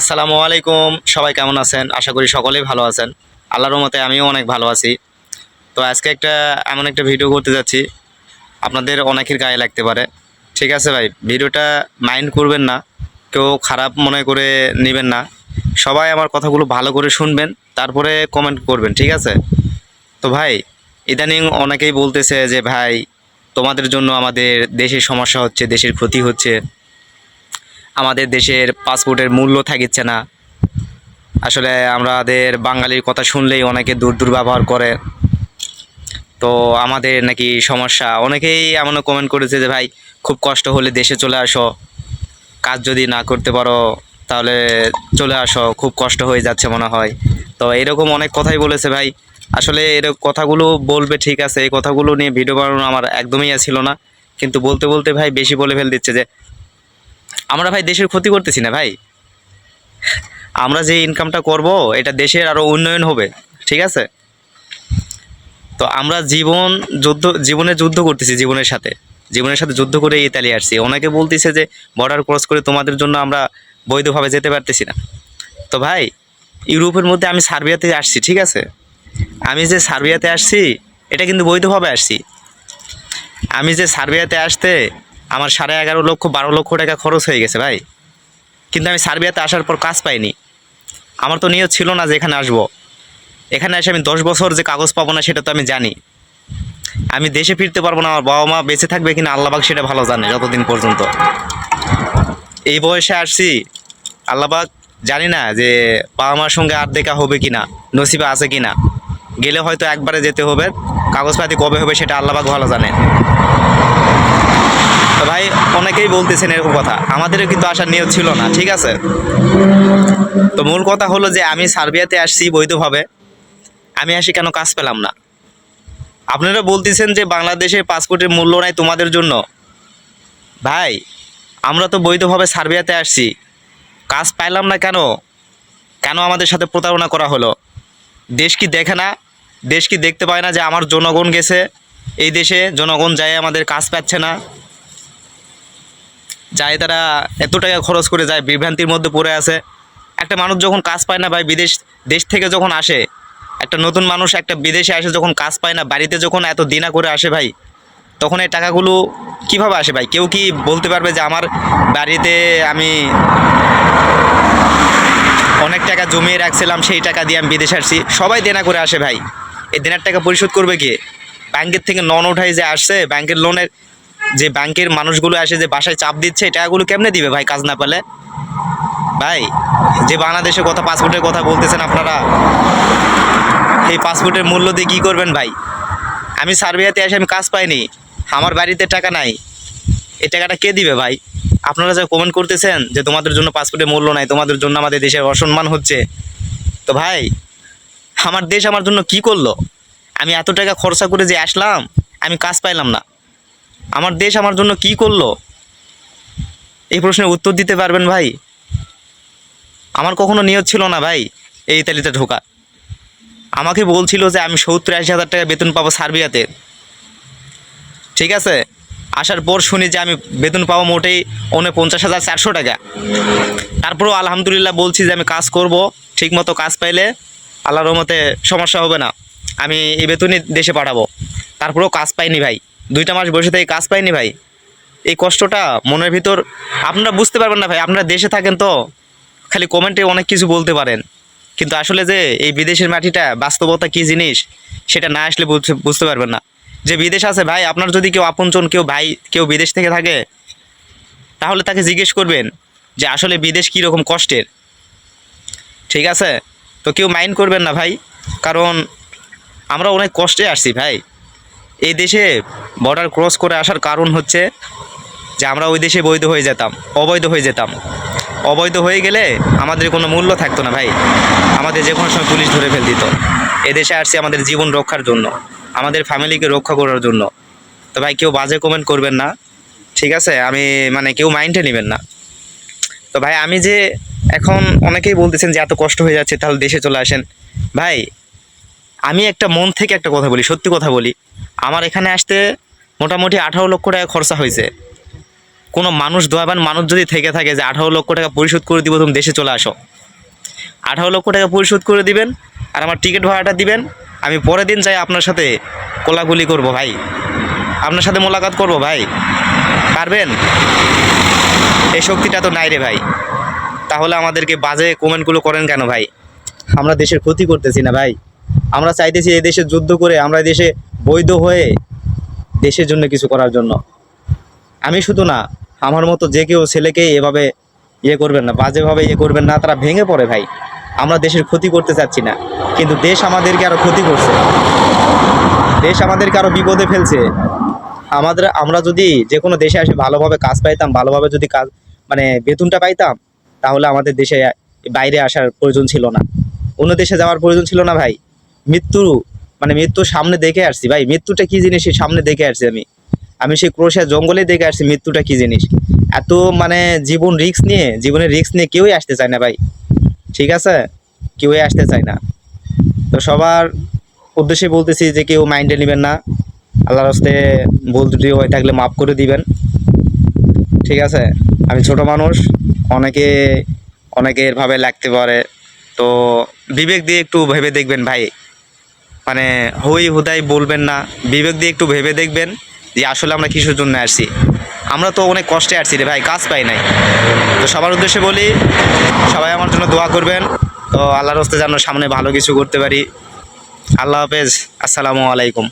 আসসালামু আলাইকুম। সবাই কেমন আছেন? আশা করি সকলেই ভালো আছেন। আল্লাহর মতে আমিও অনেক ভালো আছি। তো আজকে একটা, এমন একটা ভিডিও করতে যাচ্ছি। আপনাদের অনেকের গায়ে লাগতে পারে। ঠিক আছে ভাই, ভিডিওটা মাইন্ড করবেন না। কেউ খারাপ মনে করে নেবেন না। সবাই আমার কথাগুলো ভালো করে শুনবেন, তারপরে কমেন্ট করবেন, ঠিক আছে? তো ভাই, ইদানিং অনেকেই বলতেছে যে, ভাই, তোমাদের জন্য আমাদের দেশের সমস্যা হচ্ছে, দেশের ক্ষতি হচ্ছে। আমাদের দেশের পাসপোর্টের মূল্য থাকিচ্ছে না। আসলে আমাদের বাঙালির কথা শুনলেই অনেকে দূর দুর্ব্যবহার করে। তো আমাদের নাকি সমস্যা। অনেকেই এমনও কমেন্ট করেছে যে, ভাই, খুব কষ্ট হলে দেশে চলে আসো। কাজ যদি না করতে পারো, তাহলে চলে আসো। খুব কষ্ট হয়ে যাচ্ছে মনে হয়। তো এরকম অনেক কথাই বলেছে, ভাই, আসলে এরকম কথাগুলো বলবে ঠিক আছে। এই কথাগুলো নিয়ে ভিডিও বানানো আমার একদমই ছিল না। কিন্তু বলতে বলতে ভাই বেশি বলে ফেল দিচ্ছে যে আমরা ভাই দেশের ক্ষতি করতেছি না ভাই। আমরা যে ইনকামটা করব, এটা দেশের আরও উন্নয়ন হবে, ঠিক আছে? তো আমরা জীবন যুদ্ধ, জীবনে যুদ্ধ করতেছি জীবনের সাথে। জীবনের সাথে যুদ্ধ করে ইতালি আসছি। অনেকে বলতেছে যে বর্ডার ক্রস করে তোমাদের জন্য আমরা বৈধভাবে যেতে পারতেছি না। তো ভাই, ইউরোপের মধ্যে আমি সার্বিয়াতে আসছি, ঠিক আছে? আমি যে সার্বিয়াতে আসছি, এটা কিন্তু বৈধভাবে আসছি। আমি যে সার্বিয়াতে আসতে আমার সাড়ে এগারো লক্ষ, বারো লক্ষ টাকা খরচ হয়ে গেছে ভাই। কিন্তু আমি সার্বিয়াতে আসার পর কাজ পাইনি। আমার তো নিয়ত ছিল না যে এখানে আসব। এখানে এসে আমি দশ বছর যে কাগজ পাবো না সেটা তো আমি জানি। আমি দেশে ফিরতে পারব না, আমার বাবা মা বেঁচে থাকবে কিনা আল্লাহবাক সেটা ভালো জানে যতদিন পর্যন্ত। এই বয়সে আসছি, আল্লাহবাক জানি না যে বাবা মার সঙ্গে আর দেখা হবে কি না নসিবে আছে কি না গেলে হয়তো একবারে যেতে হবে, কাগজপাতি কবে হবে সেটা আল্লাহবাক ভালো জানে। ভাই, অনেকেই বলতেছেন এরকম কথা। আমাদেরও কিন্তু আসার নিয়োগ ছিল না, ঠিক আছে? তো মূল কথা হলো যে, আমি সার্বিয়াতে আসছি বৈধভাবে। আমি আসি কেন কাজ পেলাম না। আপনারা বলতেছেন যে, বাংলাদেশের পাসপোর্টের মূল্য নাই তোমাদের জন্য। ভাই, আমরা তো বৈধভাবে সার্বিয়াতে আসছি। কাজ পাইলাম না কেন? কেন আমাদের সাথে প্রতারণা করা হলো? দেশ কি দেখে না? দেশ কি দেখতে পায় না যে, আমার জনগণ গেছে? এই দেশে জনগণ যায়, আমাদের কাজ পাচ্ছে না। যায় তারা এত টাকা খরচ করে যায়, বিভ্রান্তির মধ্যে পড়ে আছে। একটা মানুষ যখন কাজ পায় না ভাই, বিদেশ, দেশ থেকে যখন আসে, একটা নতুন মানুষ একটা বিদেশে আসে যখন কাজ পায় না, বাড়িতে যখন এত দিনা করে আসে ভাই, তখন এই টাকাগুলো কীভাবে আসে ভাই? কেউ কি বলতে পারবে যে আমার বাড়িতে আমি অনেক টাকা জমিয়ে রাখছিলাম, সেই টাকা দিয়ে আমি বিদেশে আসছি? সবাই দেনা করে আসে ভাই। এই দেনার টাকা পরিশোধ করবে কে? ব্যাংকের থেকে নন ওঠাই যে আসছে, ব্যাংকের লোনের যে ব্যাংকের মানুষগুলো আসে যে বাসায় চাপ দিচ্ছে টাকাগুলো কেমনে দিবে ভাই কাজ না পেলে? ভাই, যে বাংলাদেশের কথা পাসপোর্টের কথা বলতেছেন আপনারা, এই পাসপোর্টের মূল্য দিয়ে কী করবেন ভাই? আমি সার্বিয়াতে এসে আমি কাজ পাইনি, আমার বাড়িতে টাকা নাই, এই টাকাটা কে দিবে ভাই? আপনারা যা কমেন্ট করতেছেন যে তোমাদের জন্য পাসপোর্টের মূল্য নাই, তোমাদের জন্য আমাদের দেশের অসম্মান হচ্ছে, তো ভাই, আমার দেশ আমার জন্য কি করল? আমি এত টাকা খরচা করে যে আসলাম, আমি কাজ পাইলাম না। আমার দেশ আমার জন্য কি করল? এই প্রশ্নের উত্তর দিতে পারবেন ভাই? আমার কখনো নিয়ত ছিল না ভাই এই ইতালিতে ঢোকা আমাকে বলছিল যে আমি সত্তর আশি হাজার টাকা বেতন পাবো সার্বিয়াতে। ঠিক আছে? আসার পর শুনি যে আমি বেতন পাবো মোটেই অনেক পঞ্চাশ হাজার চারশো টাকা। তারপরেও আলহামদুলিল্লাহ বলছি যে আমি কাজ করব ঠিক মতো কাজ পাইলে আল্লাহর রহমতে সমস্যা হবে না। আমি এই বেতনই দেশে পাঠাবো। তারপরেও কাজ পাইনি ভাই। দুইটা মাস বসে থেকে কাজ পাইনি ভাই। এই কষ্টটা মনের ভিতর আপনারা বুঝতে পারবেন না ভাই, আপনারা দেশে থাকেন তো, খালি কমেন্টে অনেক কিছু বলতে পারেন। কিন্তু আসলে যে এই বিদেশের মাটিটা, বাস্তবতা কী জিনিস, সেটা না আসলে বুঝতে পারবেন না। যে বিদেশ আছে ভাই, আপনার যদি কেউ আপনজন, কেউ ভাই, কেউ বিদেশ থেকে থাকে, তাহলে তাকে জিজ্ঞেস করবেন যে আসলে বিদেশ কী রকম কষ্টের। ঠিক আছে? তো কেউ মাইন্ড করবেন না ভাই, কারণ আমরা অনেক কষ্টে আসছি ভাই। এই দেশে বর্ডার ক্রস করে আসার কারণ হচ্ছে যে আমরা ওই দেশে বৈধ হয়ে যেতাম, অবৈধ হয়ে যেতাম। অবৈধ হয়ে গেলে আমাদের কোনো মূল্য থাকতো না ভাই। আমাদের যে কোনো সময় পুলিশ ধরে ফেল দিত। এদেশে আসছি আমাদের জীবন রক্ষার জন্য, আমাদের ফ্যামিলিকে রক্ষা করার জন্য। তো ভাই, কেউ বাজে কমেন্ট করবেন না, ঠিক আছে? আমি মানে কেউ মাইন্ডে নেবেন না। তো ভাই, আমি যে এখন অনেকেই বলতেছেন যে এত কষ্ট হয়ে যাচ্ছে, তাহলে দেশে চলে আসেন। ভাই, আমি একটা মন থেকে একটা কথা বলি, সত্যি কথা বলি। আমার এখানে আসতে মোটামুটি আঠারো লক্ষ টাকা খরচা হয়েছে। কোনো মানুষ, দয়াবান মানুষ যদি থেকে থাকে যে আঠারো লক্ষ টাকা পরিশোধ করে দিব, তুমি দেশে চলে আসো। আঠারো লক্ষ টাকা পরিশোধ করে দিবেন আর আমার টিকিট ভাড়াটা দিবেন। আমি পরের দিন চাই আপনার সাথে কোলাগুলি করব ভাই। আপনার সাথে মোলাকাত করব ভাই। পারবেন? এই শক্তিটা তো নাই রে ভাই। তাহলে আমাদেরকে বাজে কমেন্টগুলো করেন কেন ভাই? আমরা দেশের ক্ষতি করতেছি না ভাই। আমরা চাইতেছি এই দেশে যুদ্ধ করে আমরা দেশে বৈধ হয়ে দেশের জন্য কিছু করার জন্য। আমি শুধু না, আমার মতো যে কেউ ছেলেকে এভাবে ইয়ে করবেন না, বাজেভাবে ইয়ে করবেন না, তারা ভেঙে পড়ে ভাই। আমরা দেশের ক্ষতি করতে চাচ্ছি না। কিন্তু দেশ আমাদেরকে আরও ক্ষতি করছে। দেশ আমাদেরকে আরও বিপদে ফেলছে। আমাদের, আমরা যদি যে কোনো দেশে আসে ভালোভাবে কাজ পাইতাম, ভালোভাবে যদি কাজ মানে বেতনটা পাইতাম, তাহলে আমাদের দেশে বাইরে আসার প্রয়োজন ছিল না। অন্য দেশে যাওয়ার প্রয়োজন ছিল না ভাই। মৃত্যু মানে মৃত্যু সামনে দেখে আসছি। ভাই, মৃত্যুটা কি জিনিস? সামনে দেখে আসছি আমি। আমি সেই ক্রোশিয়া জঙ্গলে দেখে আসছি মৃত্যুটা কি জিনিস। এত মানে জীবন রিস্ক নিয়ে, জীবনের রিস্ক নিয়ে কেউই আসতে চায় না ভাই। ঠিক আছে? কেউই আসতে চায় না। তো সবার উদ্দেশ্যে বলতেছি যে কেউ মাইন্ডে নেবেন না। আল্লাহর হস্তে ভুল ত্রুটি হয়ে থাকলে মাফ করে দিবেন। ঠিক আছে? আমি ছোট মানুষ, অনেকে, অনেকের ভাবে লাগতে পারে। তো বিবেক দিয়ে একটু ভেবে দেখবেন ভাই। মানে হই হুদাই বলবেন না, বিবেক দিয়ে একটু ভেবে দেখবেন যে আসলে আমরা কিসের জন্য আসছি। আমরা তো অনেক কষ্টে আসছি রে ভাই, কাজ পাই নাই। তো সবার উদ্দেশ্যে বলি, সবাই আমার জন্য দোয়া করবেন। তো আল্লাহর হস্তে যেন সামনে ভালো কিছু করতে পারি। আল্লাহ হাফেজ, আসসালামু আলাইকুম।